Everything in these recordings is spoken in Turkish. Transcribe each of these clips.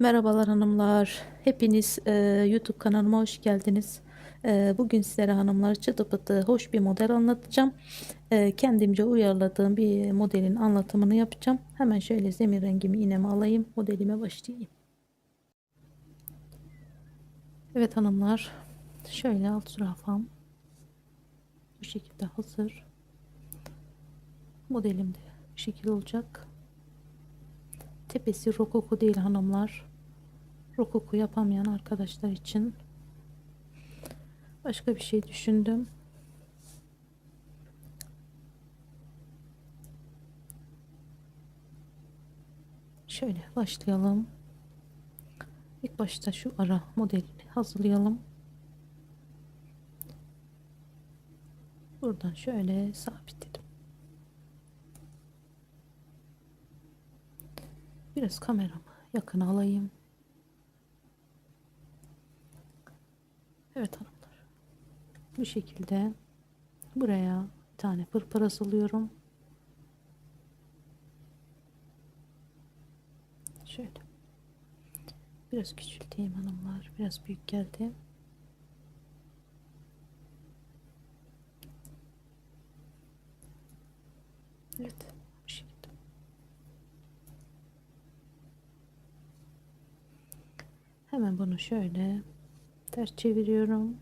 Merhabalar hanımlar. Hepiniz e, YouTube kanalıma hoş geldiniz. E, bugün sizlere hanımlar çıtı pıtı hoş bir model anlatacağım. E, kendimce uyarladığım bir modelin anlatımını yapacağım. Hemen şöyle zemin rengimi iğnemi alayım. Modelime başlayayım. Evet hanımlar. Şöyle alt zürafam. Bu şekilde hazır. Modelim de bu şekil olacak. Tepesi rokoko değil hanımlar. Rokoko yapamayan arkadaşlar için başka bir şey düşündüm. Şöyle başlayalım. İlk başta şu ara modelini hazırlayalım. Buradan şöyle sabitledim. Biraz kameramı yakın alayım. Evet hanımlar. Bu şekilde buraya bir tane pırpır asılıyorum. Şöyle. Biraz küçülteyim hanımlar. Biraz büyük geldi. Evet. Bu şekilde. Hemen bunu şöyle ters çeviriyorum.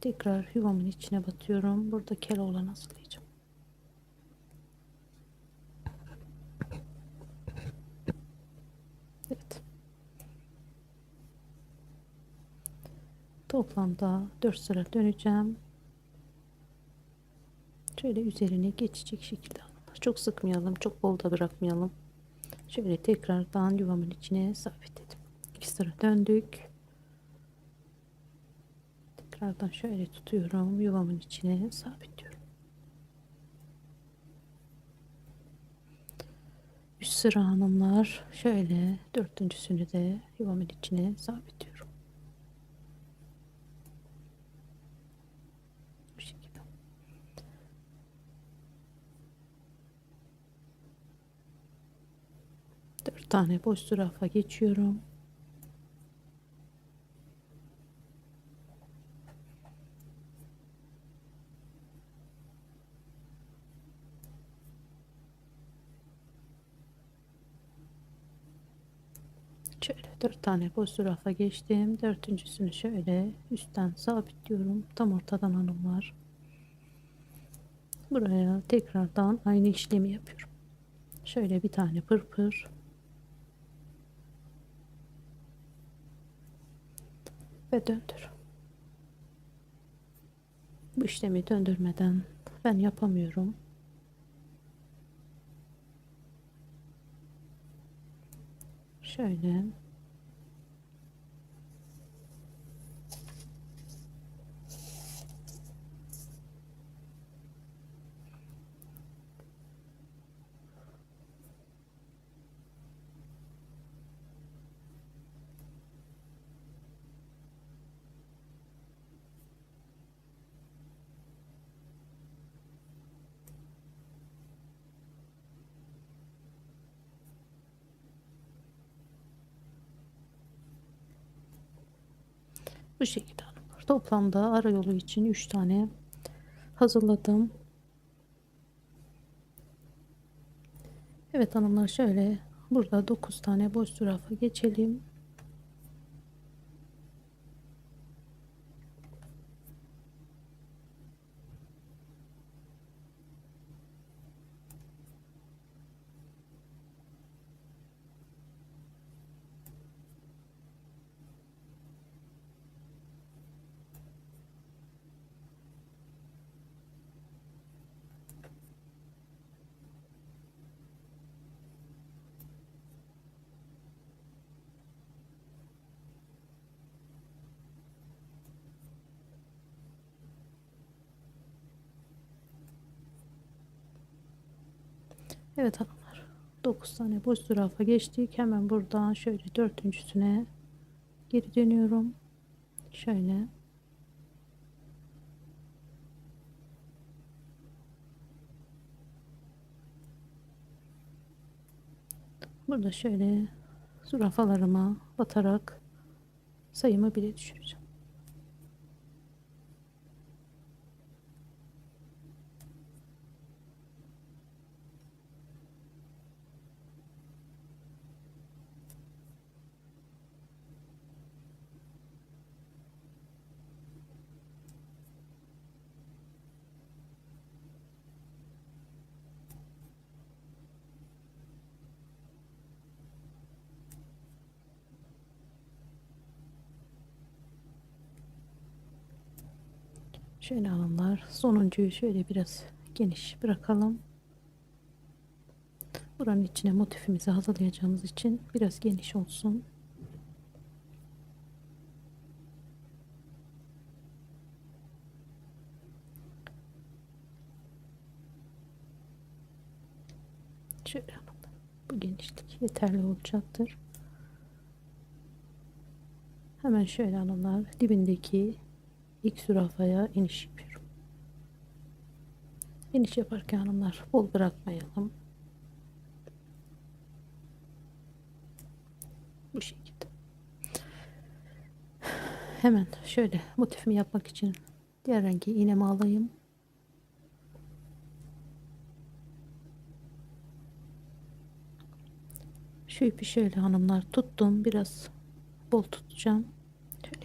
Tekrar yuvamın içine batıyorum. Burada keloğlan asılayacağım. Evet. Toplamda 4 sıra döneceğim. Şöyle üzerine geçecek şekilde çok sıkmayalım, çok bol da bırakmayalım. Şöyle tekrardan yuvamın içine sabitledim. İki sıra döndük. Tekrardan şöyle tutuyorum. Yuvamın içine sabitliyorum. Üst sıra hanımlar şöyle dördüncüsünü de yuvamın içine sabitliyorum. Bu şekilde. Dört tane boş zürafa geçiyorum. Şöyle dört tane boş zürafa geçtim. Dördüncüsünü şöyle üstten sabitliyorum. Tam ortadan hanımlar. Buraya tekrardan aynı işlemi yapıyorum. Şöyle bir tane pırpır. Ve döndür. Bu işlemi döndürmeden ben yapamıyorum. Şöyle Bu şekilde hanımlar. Toplamda ara yolu için 3 tane hazırladım. Evet hanımlar şöyle burada 9 tane boş zürafa geçelim. Evet hanımlar 9 tane boş zürafa geçtik. Hemen buradan şöyle dördüncüsüne geri dönüyorum. Şöyle. Burada şöyle zürafalarıma batarak sayımı bile düşüreceğim. Şöyle hanımlar sonuncuyu şöyle biraz geniş bırakalım. Buranın içine motifimizi hazırlayacağımız için biraz geniş olsun. Şöyle hanımlar bu genişlik yeterli olacaktır. Hemen şöyle hanımlar dibindeki ilk zürafaya iniş yapıyorum. İniş yaparken hanımlar bol bırakmayalım. Bu şekilde. Hemen şöyle motifimi yapmak için diğer rengi iğnemi alayım. Şu ipi şöyle hanımlar tuttum. Biraz bol tutacağım.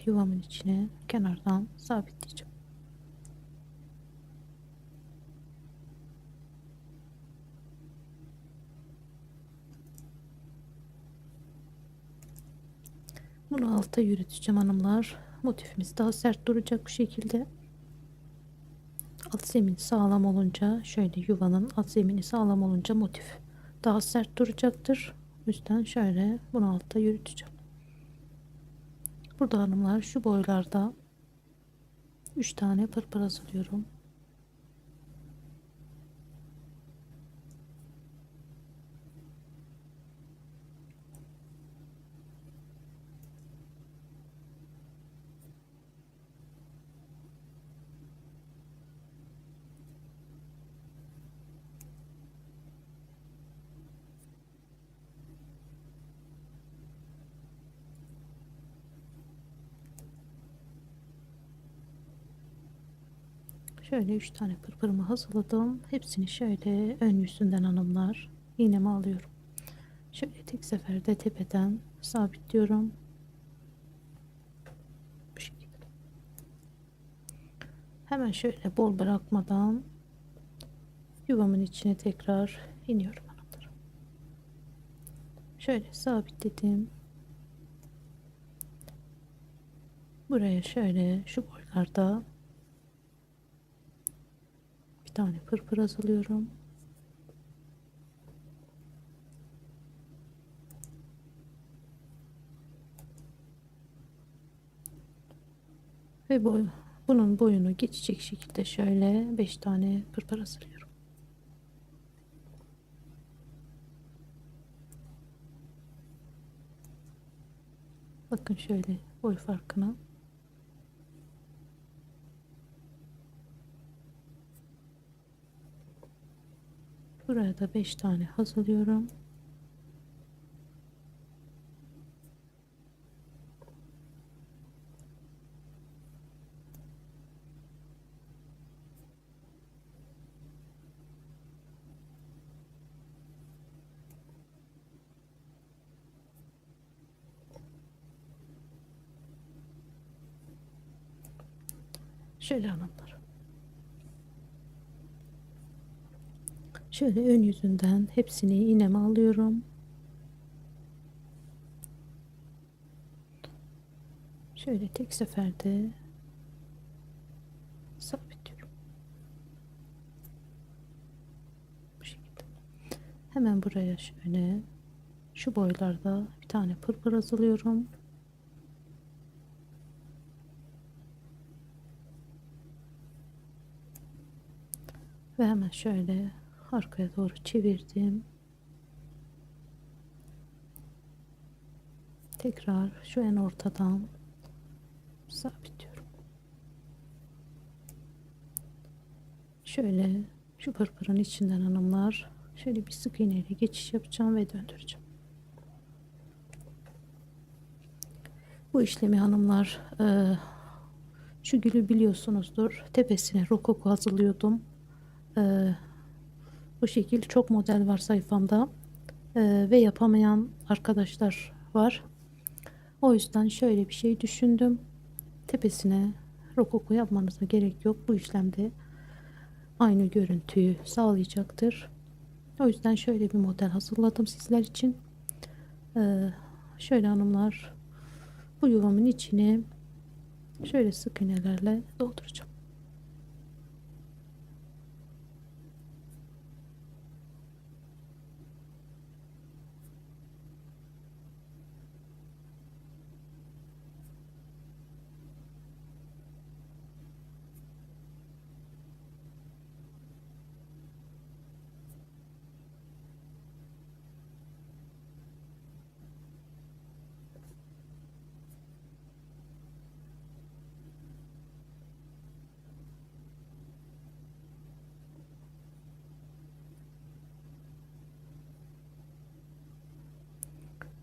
Yuvamın içine kenardan sabitleyeceğim. Bunu alta yürüteceğim hanımlar. Motifimiz daha sert duracak bu şekilde. Alt zemin sağlam olunca şöyle yuvanın alt zemini sağlam olunca motif daha sert duracaktır. O yüzden şöyle bunu alta yürüteceğim. Burada hanımlar şu boylarda 3 tane pırpır hazırlıyorum. Şöyle 3 tane pırpırımı hazırladım. Hepsini şöyle ön yüzünden hanımlar iğnemi alıyorum. Şöyle tek seferde tepeden sabitliyorum. Bu şekilde. Hemen şöyle bol bırakmadan yuvamın içine tekrar iniyorum hanımlar. Şöyle sabitledim. Buraya şöyle şu boylarda tane pırpır hazırlıyorum. Ve boy, bunun boyunu geçecek şekilde şöyle 5 tane pırpır hazırlıyorum. Bakın şöyle boy farkına. Buraya da 5 tane hazırlıyorum. Şöyle hanımlar. Şöyle ön yüzünden hepsini iğneme alıyorum. Şöyle tek seferde sabitliyorum. Bu şekilde. Hemen buraya şöyle şu boylarda bir tane pırpır hazırlıyorum. Ve hemen şöyle arkaya doğru çevirdim. Tekrar şu en ortadan sabitliyorum. Şöyle şu pırpırın içinden hanımlar şöyle bir sık iğneyle geçiş yapacağım ve döndüreceğim. Bu işlemi hanımlar e, şu gülü biliyorsunuzdur. Tepesine rokoko hazırlıyordum. E, bu şekil çok model var sayfamda. E, ve yapamayan arkadaşlar var. O yüzden şöyle bir şey düşündüm. Tepesine rokoko yapmanıza gerek yok. Bu işlemde aynı görüntüyü sağlayacaktır. O yüzden şöyle bir model hazırladım sizler için. Ee, şöyle hanımlar bu yuvamın içine şöyle sık iğnelerle dolduracağım.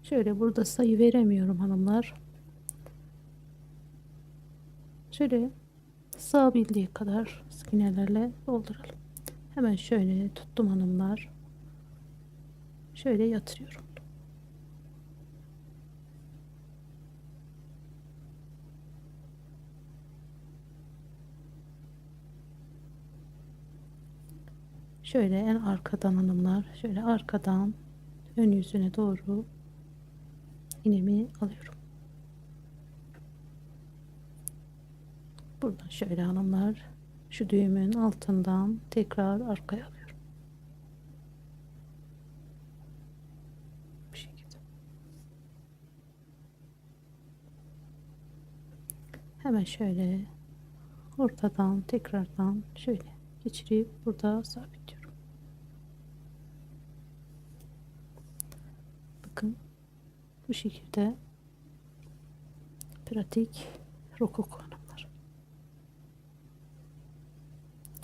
Şöyle burada sayı veremiyorum hanımlar. Şöyle sığabildiği kadar sık iğnelerle dolduralım. Hemen şöyle tuttum hanımlar. Şöyle yatırıyorum. Şöyle en arkadan hanımlar. Şöyle arkadan ön yüzüne doğru iğnemi alıyorum. Buradan şöyle hanımlar şu düğümün altından tekrar arkaya alıyorum. Bu şekilde. Hemen şöyle ortadan tekrardan şöyle geçirip burada sabitliyorum. Bakın bu şekilde pratik rokoko hanımlar.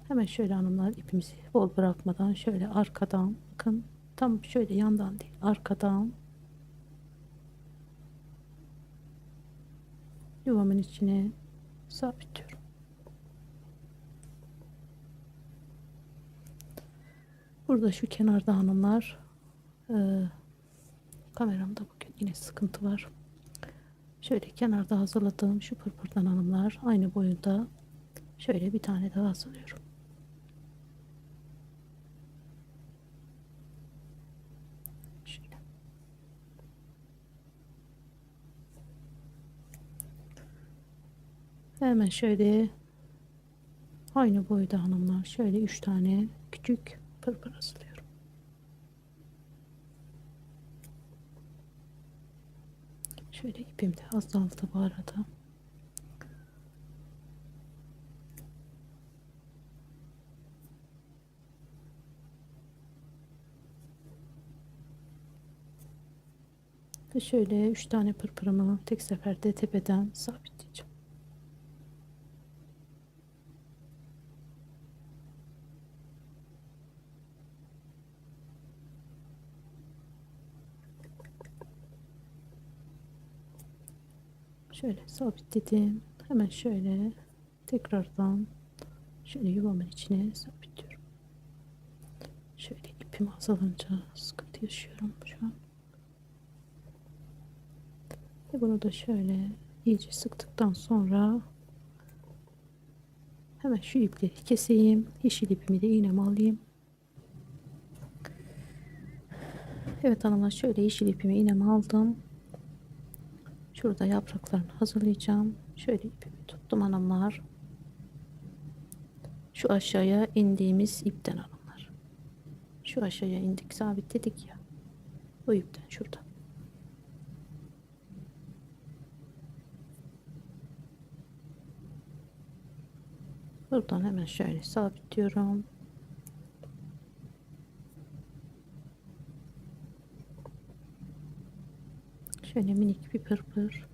Hemen şöyle hanımlar ipimizi bol bırakmadan şöyle arkadan bakın tam şöyle yandan değil arkadan yuvamın içine sabitliyorum. Burada şu kenarda hanımlar e, kameramda bugün yine sıkıntı var. Şöyle kenarda hazırladığım şu pırpırdan hanımlar aynı boyunda şöyle bir tane daha hazırlıyorum. Şöyle. Hemen şöyle aynı boyda hanımlar şöyle üç tane küçük pırpır hazırlıyorum. Şöyle ipim de azaldı bu arada. Ve şöyle üç tane pırpırımı tek seferde tepeden sabitleyeceğim. Şöyle sabitledim. Hemen şöyle tekrardan şöyle yuvamın içine sabitliyorum. Şöyle ipim azalınca sıkıntı yaşıyorum şu an. Ve bunu da şöyle iyice sıktıktan sonra hemen şu ipleri keseyim. Yeşil ipimi de iğnemi alayım. Evet hanımlar şöyle yeşil ipimi iğnemi aldım. Şurada yapraklarını hazırlayacağım. Şöyle ipimi tuttum hanımlar. Şu aşağıya indiğimiz ipten hanımlar. Şu aşağıya indik sabitledik ya. O ipten şurada. Buradan hemen şöyle sabitliyorum. Şöyle minik bir pırpır.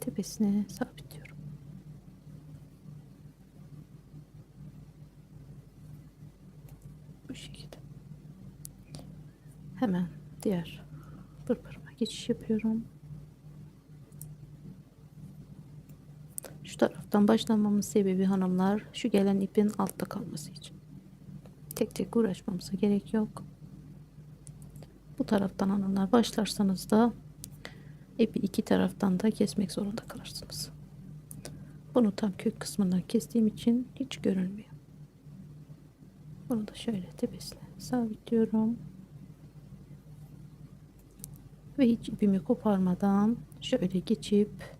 Tepesine sabitliyorum. Bu şekilde. Hemen diğer pırpırıma geçiş yapıyorum. Taraftan başlamamın sebebi hanımlar şu gelen ipin altta kalması için. Tek tek uğraşmamıza gerek yok. Bu taraftan hanımlar başlarsanız da ipi iki taraftan da kesmek zorunda kalırsınız. Bunu tam kök kısmından kestiğim için hiç görünmüyor. Bunu da şöyle tepesine sabitliyorum. Ve hiç ipimi koparmadan şöyle geçip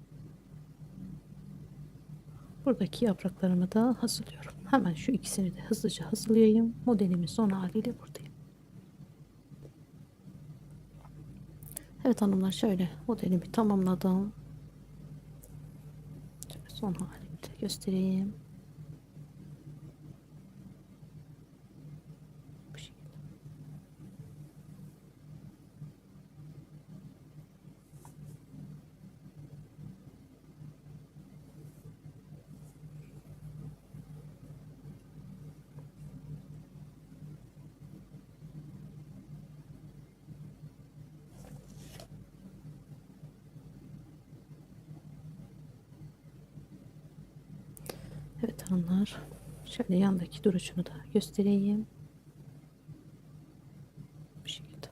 buradaki yapraklarımı da hazırlıyorum. Hemen şu ikisini de hızlıca hazırlayayım. Modelimin son haliyle buradayım. Evet hanımlar şöyle modelimi tamamladım. Şöyle son halini de göstereyim. Bu şekilde. Hanımlar. Şöyle yandaki duruşunu da göstereyim. Bu şekilde.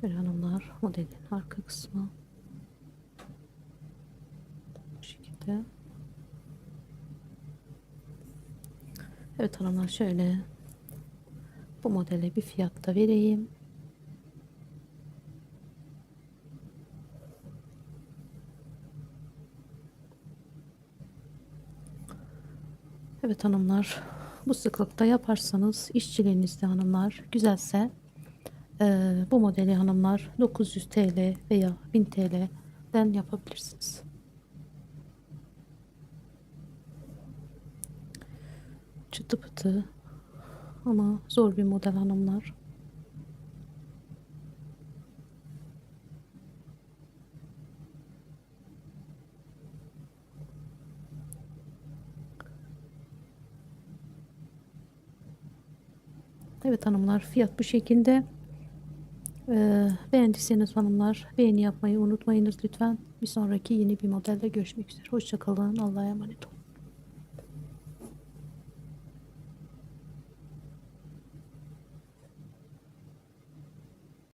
Şöyle hanımlar modelin arka kısmı. Bu şekilde. Evet hanımlar şöyle bu modele bir fiyat da vereyim. Evet hanımlar bu sıklıkta yaparsanız işçiliğinizde hanımlar güzelse eee, bu modeli hanımlar 900 TL veya 1000 TL'den yapabilirsiniz. Çıtı pıtı ama zor bir model hanımlar. Evet hanımlar fiyat bu şekilde. Ee, beğendiyseniz hanımlar beğeni yapmayı unutmayınız lütfen. Bir sonraki yeni bir modelde görüşmek üzere. Hoşçakalın. Allah'a emanet olun.